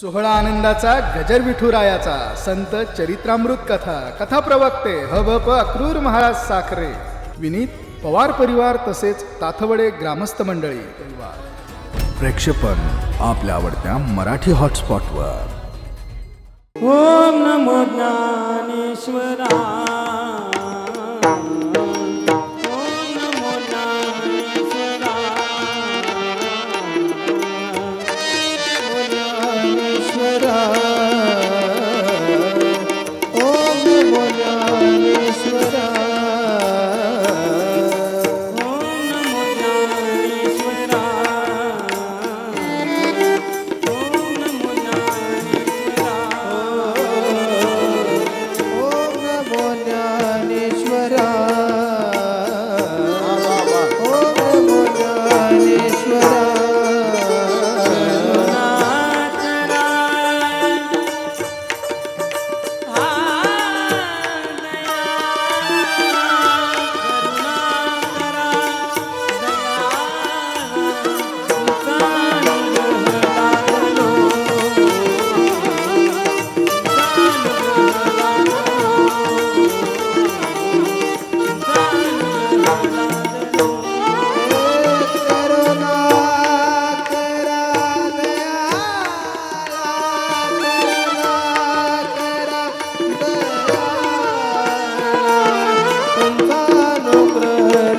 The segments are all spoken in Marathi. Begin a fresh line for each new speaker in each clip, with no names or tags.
सोहळा आनंदाचा गजर विठुरायाचा संत चरित्रामृत कथा कथा प्रवक्ते ह अक्रूर महाराज साखरे विनीत पवार परिवार तसेच ताथवडे ग्रामस्थ मंडळी परिवार प्रेक्षपण आपल्या आवडत्या मराठी हॉटस्पॉटवर
ओम नमो ज्ञानेश्वरा
जाने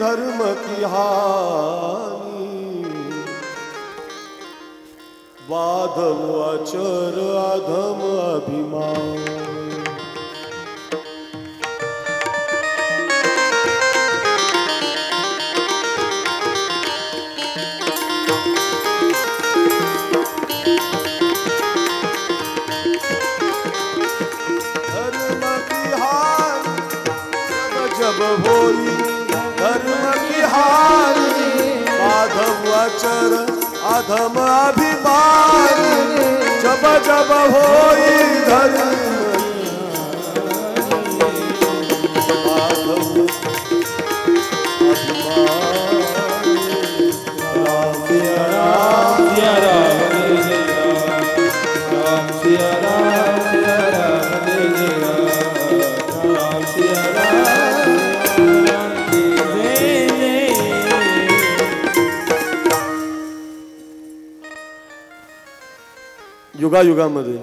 धर्म की हानि बाधव अचर अधम अभिमान चर अधम अभिमान जब जब होई धर्म युगायुगामध्ये